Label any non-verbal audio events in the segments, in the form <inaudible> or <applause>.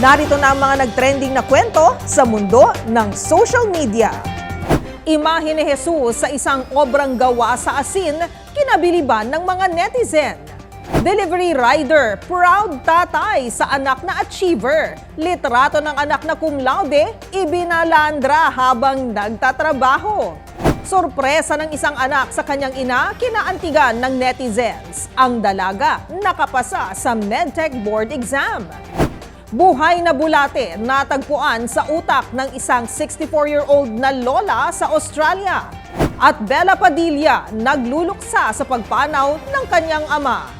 Narito na ang mga nagtrending na kwento sa mundo ng social media. Imahe ni Jesus sa isang obrang gawa sa asin, kinabiliban ng mga netizen. Delivery rider, proud tatay sa anak na achiever. Litrato ng anak na cum laude, ibinalandra habang nagtatrabaho. Sorpresa ng isang anak sa kanyang ina, kinaantigan ng netizens. Ang dalaga nakapasa sa medtech board exam. Buhay na bulate natagpuan sa utak ng isang 64-year-old na lola sa Australia. At Bella Padilla nagluluksa sa pagpanaw ng kanyang ama.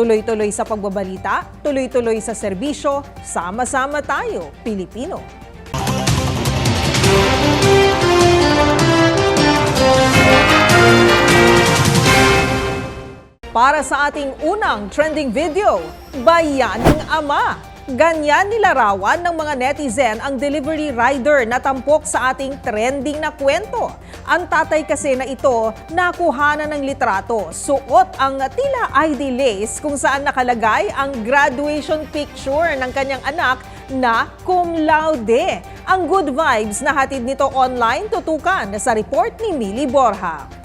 Tuloy-tuloy sa pagbabalita, tuloy-tuloy sa serbisyo, sama-sama tayo, Pilipino. Para sa ating unang trending video, Bayaning Ama. Ganyan nilarawan ng mga netizen ang delivery rider na tampok sa ating trending na kwento. Ang tatay kasi na ito nakuha na ng litrato. Suot ang tila ID lace kung saan nakalagay ang graduation picture ng kanyang anak na cum laude. Ang good vibes na hatid nito online tutukan sa report ni Millie Borja.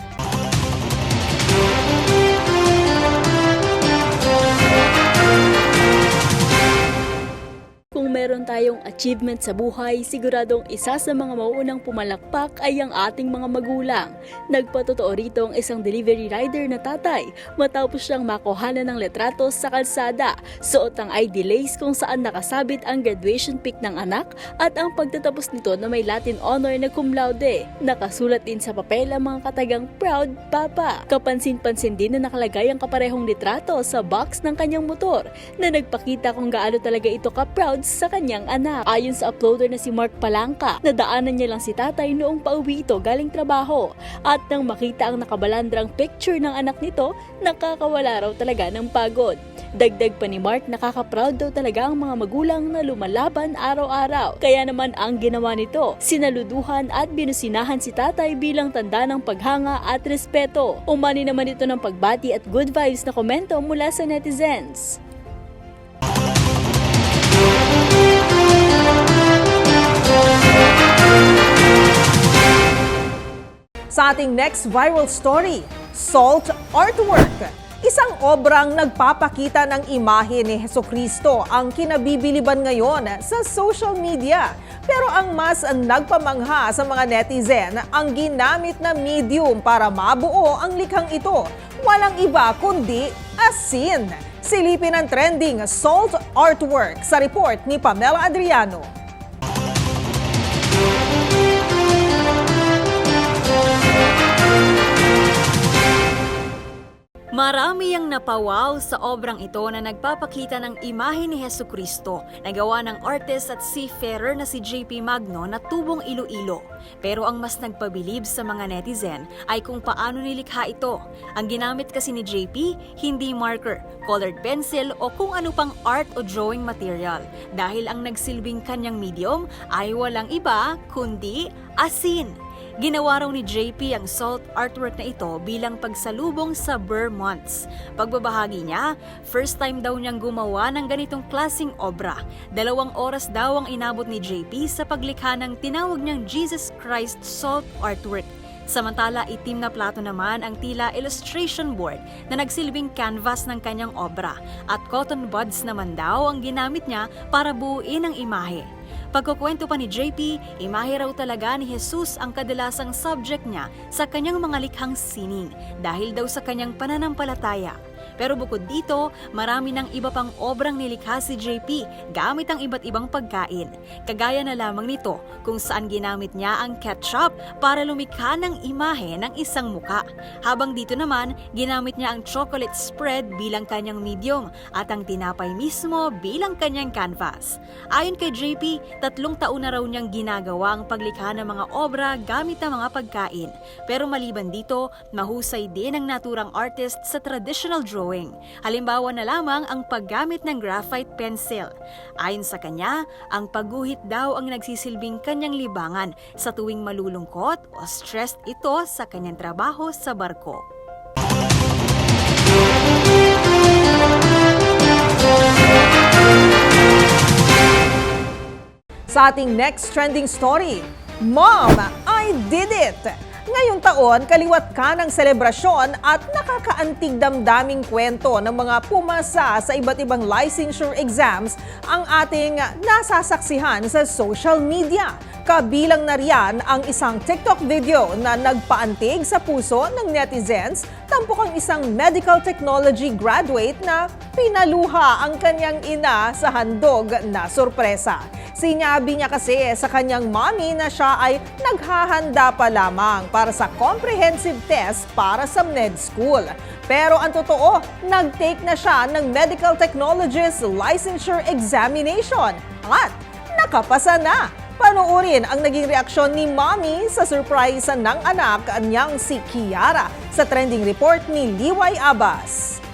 Tayong achievement sa buhay, siguradong isa sa mga mauunang pumalakpak ay ang ating mga magulang. Nagpatotoo rito ang isang delivery rider na tatay matapos siyang makuhanan ng letrato sa kalsada. Suot ang ID lace kung saan nakasabit ang graduation pic ng anak at ang pagtatapos nito na may Latin honor na cum laude. Nakasulat din sa papel ang mga katagang Proud Papa. Kapansin-pansin din na nakalagay ang kaparehong litrato sa box ng kanyang motor na nagpakita kung gaano talaga ito ka-proud sa kanyang anak. Ayon sa uploader na si Mark Palangka, nadaanan niya lang si tatay noong pauwi ito galing trabaho. At nang makita ang nakabalandrang picture ng anak nito, nakakawala raw talaga ng pagod. Dagdag pa ni Mark, nakaka-proud daw talaga ang mga magulang na lumalaban araw-araw. Kaya naman ang ginawa nito, sinaluduhan at binusinahan si tatay bilang tanda ng paghanga at respeto. Umani naman ito ng pagbati at good vibes na komento mula sa netizens. Sa ating next viral story, Salt Artwork. Isang obrang nagpapakita ng imahe ni Heso Kristo ang kinabibiliban ngayon sa social media. Pero ang mas nagpamangha sa mga netizen ang ginamit na medium para mabuo ang likhang ito. Walang iba kundi asin. Silipin ang trending Salt Artwork sa report ni Pamela Adriano. Marami ang napawaw sa obrang ito na nagpapakita ng imahe ni Heso Kristo na gawa ng artist at seafarer na si JP Magno na tubong Iloilo. Pero ang mas nagpabilib sa mga netizen ay kung paano nilikha ito. Ang ginamit kasi ni JP, hindi marker, colored pencil o kung ano pang art o drawing material. Dahil ang nagsilbing kanyang medium ay walang iba kundi asin. Ginawa raw ni JP ang salt artwork na ito bilang pagsalubong sa Burr Months. Pagbabahagi niya, first time daw niyang gumawa ng ganitong klasing obra. Dalawang oras daw ang inabot ni JP sa paglikha ng tinawag niyang Jesus Christ salt artwork. Samantala, itim na plato naman ang tila illustration board na nagsilbing canvas ng kanyang obra at cotton buds naman daw ang ginamit niya para buuin ang imahe. Pagkukwento pa ni JP, imahe raw talaga ni Jesus ang kadalasang subject niya sa kanyang mga likhang sining dahil daw sa kanyang pananampalataya. Pero bukod dito, marami ng iba pang obrang nilikha si JP gamit ang iba't ibang pagkain. Kagaya na lamang nito kung saan ginamit niya ang ketchup para lumikha ng imahe ng isang muka. Habang dito naman, ginamit niya ang chocolate spread bilang kanyang medium at ang tinapay mismo bilang kanyang canvas. Ayon kay JP, tatlong taon na raw niyang ginagawa ang paglikha ng mga obra gamit ang mga pagkain. Pero maliban dito, mahusay din ang naturang artist sa traditional drawing. Halimbawa na lamang ang paggamit ng graphite pencil. Ayon sa kanya, ang pagguhit daw ang nagsisilbing kanyang libangan sa tuwing malulungkot o stressed ito sa kanyang trabaho sa barko. Sa ating next trending story, Mom, I did it! Ngayong taon, kaliwat ka ng selebrasyon at nakakaantig damdaming kwento ng mga pumasa sa iba't ibang licensure exams ang ating nasasaksihan sa social media. Kabilang na riyan ang isang TikTok video na nagpaantig sa puso ng netizens tampok ang isang medical technology graduate na pinaluha ang kanyang ina sa handog na sorpresa. Sinabi niya kasi sa kanyang mommy na siya ay naghahanda pa lamang para sa comprehensive test para sa med school. Pero ang totoo, nag-take na siya ng medical technologist licensure examination at nakapasa na. Panuorin ang naging reaksyon ni mommy sa surprise ng anak niyang si Kiara sa trending report ni Liway Abbas.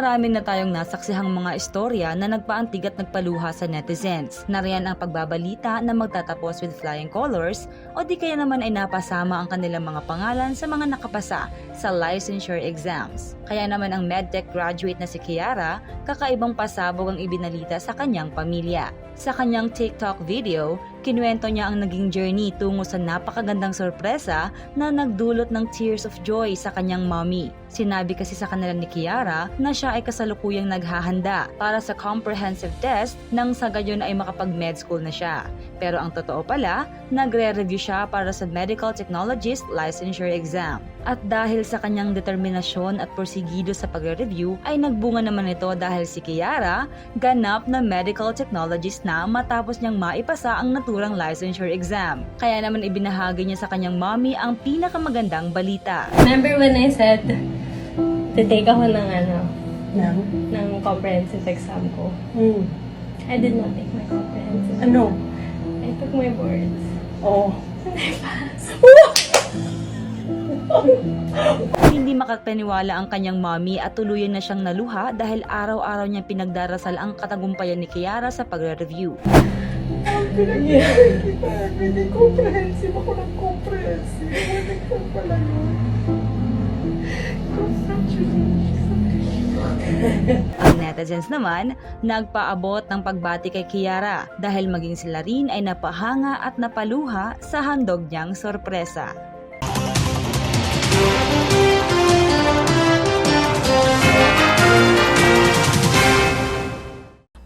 Marami na tayong nasaksihang mga istorya na nagpaantig at nagpaluha sa netizens. Nariyan ang pagbabalita na magtatapos with flying colors o di kaya naman ay napasama ang kanilang mga pangalan sa mga nakapasa sa licensure exams. Kaya naman ang medtech graduate na si Kiara, kakaibang pasabog ang ibinalita sa kanyang pamilya. Sa kanyang TikTok video, kinuwento niya ang naging journey tungo sa napakagandang sorpresa na nagdulot ng tears of joy sa kanyang mommy. Sinabi kasi sa kanila ni Kiara na siya ay kasalukuyang naghahanda para sa comprehensive test nang sa gayon ay makapag-med school na siya. Pero ang totoo pala, nagre-review siya para sa Medical Technologist Licensure Exam. At dahil sa kanyang determinasyon at porsigido sa pagre-review, ay nagbunga naman ito dahil si Kiara, ganap na medical technologist na matapos niyang maipasa ang naturang licensure exam. Kaya naman ibinahagi niya sa kanyang mommy ang pinakamagandang balita. Remember when I said, to take ako ng ano, Ng? ng comprehensive exam ko. Hmm. I did not take my comprehensive. Ano? Took my boards. Oh. <laughs> Hindi makapaniwala ang kanyang mommy at tuluyan na siyang naluha dahil araw-araw niyang pinagdarasal ang katagumpayan ni Kiara sa pagre-review. Hindi comprehensive ako ng comprehensive. Wala ka pala yun. <laughs> Ang netizens naman, nagpaabot ng pagbati kay Kiara dahil maging sila rin ay napahanga at napaluha sa handog niyang sorpresa.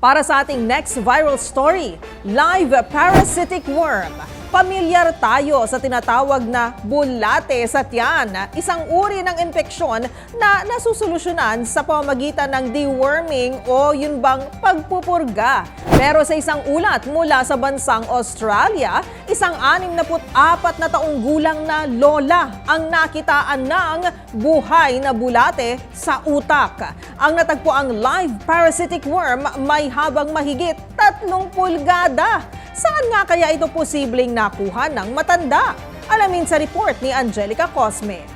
Para sa ating next viral story, live parasitic worm. Pamilyar tayo sa tinatawag na bulate sa tiyan, isang uri ng infeksyon na nasusolusyonan sa pamamagitan ng deworming o yun bang pagpupurga. Pero sa isang ulat mula sa bansang Australia, isang 64 na taong gulang na lola ang nakitaan ng buhay na bulate sa utak. Ang natagpuang live parasitic worm may habang mahigit 3 pulgada. Saan nga kaya ito posibleng nakuha ng matanda? Alamin sa report ni Angelica Cosme.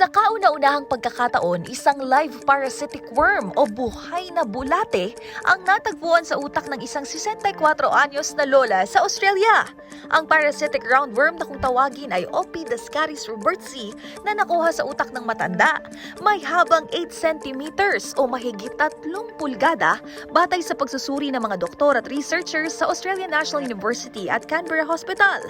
Sa kauna-unahang pagkakataon, isang live parasitic worm o buhay na bulate ang natagpuan sa utak ng isang 64 anyos na lola sa Australia. Ang parasitic roundworm na kung tawagin ay Ophidiascaris robertsi na nakuha sa utak ng matanda. May habang 8 centimeters o mahigit 3 pulgada batay sa pagsusuri ng mga doktor at researchers sa Australian National University at Canberra Hospital.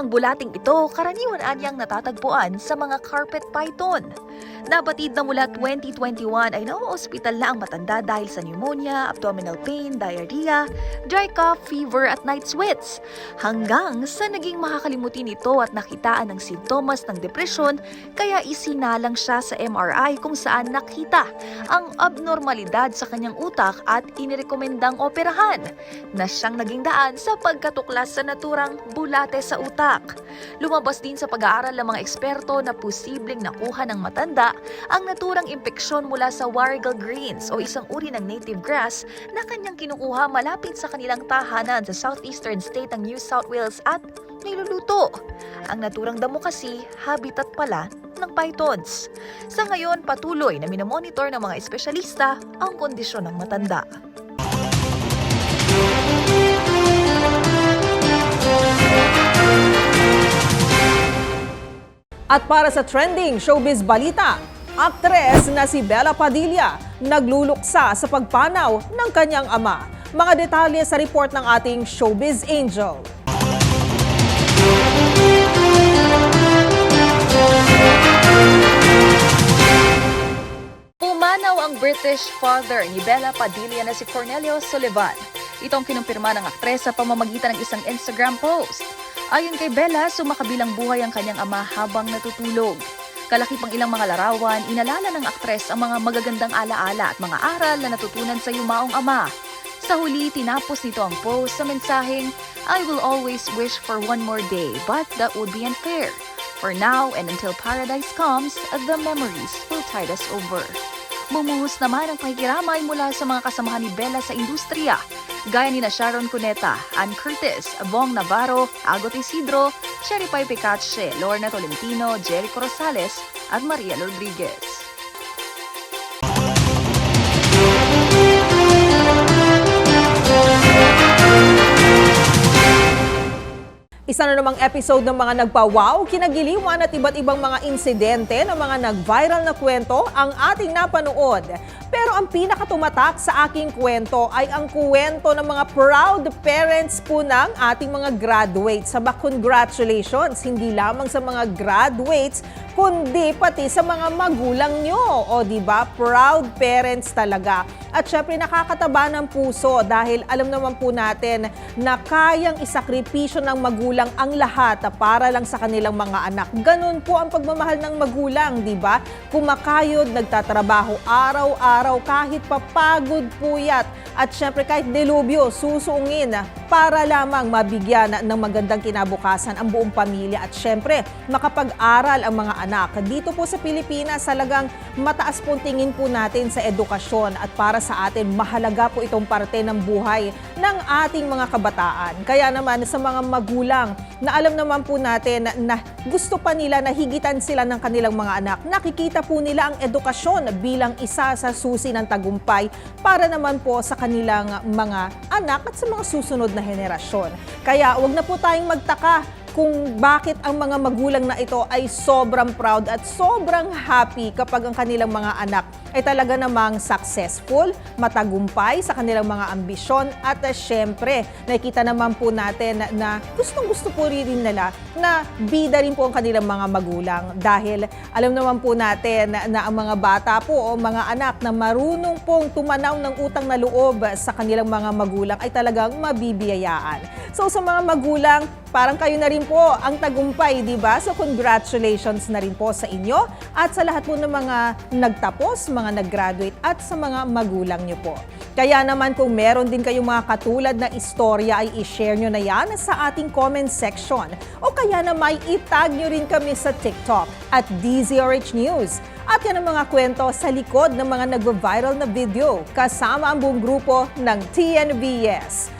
Ang bulating ito karaniwan anyang natatagpuan sa mga carpet python Python. Nabatid na mula 2021 ay na-hospital na ang matanda dahil sa pneumonia, abdominal pain, diarrhea, dry cough, fever at night sweats. Hanggang sa naging makakalimutin ito at nakitaan ng sintomas ng depresyon kaya isinalang siya sa MRI kung saan nakita ang abnormalidad sa kanyang utak at inirekomendang operahan na siyang naging daan sa pagkatuklas sa naturang bulate sa utak. Lumabas din sa pag-aaral ng mga eksperto na posibleng nakuha ng matanda ang naturang impeksyon mula sa warrigal greens o isang uri ng native grass na kanyang kinukuha malapit sa kanilang tahanan sa southeastern state ng New South Wales at niluluto. Ang naturang damo kasi, habitat pala ng pythons. Sa ngayon, patuloy na minomonitor ng mga espesyalista ang kondisyon ng matanda. At para sa trending showbiz balita, aktres na si Bella Padilla nagluluksa sa pagpanaw ng kanyang ama. Mga detalye sa report ng ating showbiz angel. Pumanaw ang British father ni Bella Padilla na si Cornelio Sullivan. Itong kinumpirma ng aktres sa pamamagitan ng isang Instagram post. Ayon kay Bella, sumakabilang buhay ang kanyang ama habang natutulog. Kalaki pang ilang mga larawan, inalala ng aktres ang mga magagandang alaala at mga aral na natutunan sa yumaong ama. Sa huli, tinapos nito ang post sa mensaheng, I will always wish for one more day, but that would be unfair. For now and until paradise comes, the memories will tide us over. Bumuhos naman ang pakikiramay mula sa mga kasamahan ni Bella sa industriya, gaya ni na Sharon Cuneta, Ann Curtis, Bong Navarro, Agot Isidro, Sherry Pai Picache, Lorna Tolentino, Jericho Rosales, at Maria Rodriguez. Isa na namang episode ng mga nagpa-wow, kinagiliwan at iba't ibang mga insidente ng mga nag-viral na kwento ang ating napanood. Pero ang pinakatumatak sa aking kwento ay ang kwento ng mga proud parents po ng ating mga graduates. Saba congratulations, hindi lamang sa mga graduates, kundi pati sa mga magulang nyo. O di ba proud parents talaga. At syempre nakakataba ng puso dahil alam naman po natin na kayang isakripisyo ng magulang ang lahat para lang sa kanilang mga anak. Ganun po ang pagmamahal ng magulang, di ba? Kumakayod, nagtatrabaho araw-araw kahit papagod puyat. At syempre kahit delubyo, susuungin para lamang mabigyan ng magandang kinabukasan ang buong pamilya at syempre makapag-aral ang mga anak. Dito po sa Pilipinas, talagang mataas pong tingin po natin sa edukasyon at para sa atin mahalaga po itong parte ng buhay ng ating mga kabataan. Kaya naman sa mga magulang na alam naman po natin na, na gusto pa nila na higitan sila ng kanilang mga anak, nakikita po nila ang edukasyon bilang isa sa susi ng tagumpay para naman po sa kanilang mga anak at sa mga susunod na henerasyon. Kaya wag na po tayong magtaka kung bakit ang mga magulang na ito ay sobrang proud at sobrang happy kapag ang kanilang mga anak ay talaga namang successful, matagumpay sa kanilang mga ambisyon at uh, syempre nakikita naman po natin na, na gustong gusto po rin nila na bida rin po ang kanilang mga magulang dahil alam naman po natin na, na ang mga bata po o mga anak na marunong pong tumanaw ng utang na loob sa kanilang mga magulang ay talagang mabibiyayaan. So sa mga magulang, parang kayo na rin po ang tagumpay, di ba? So congratulations na rin po sa inyo at sa lahat po ng mga nagtapos, mga nag-graduate at sa mga magulang nyo po. Kaya naman kung meron din kayong mga katulad na istorya ay i-share nyo na yan sa ating comment section o kaya na may itag nyo rin kami sa TikTok at DZRH News. At yan ang mga kwento sa likod ng mga nag-viral na video kasama ang buong grupo ng TNVS,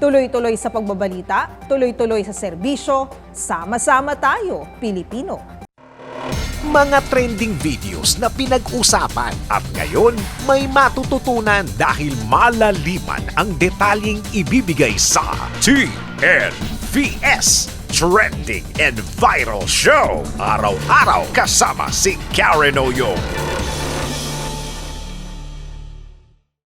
Tuloy-tuloy sa pagbabalita, tuloy-tuloy sa serbisyo, sama-sama tayo, Pilipino. mga trending videos na pinag-usapan. At ngayon, may matututunan dahil malaliman ang detalyeng ibibigay sa TNVS Trending and Viral Show. Araw-araw kasama si Karen Oyo.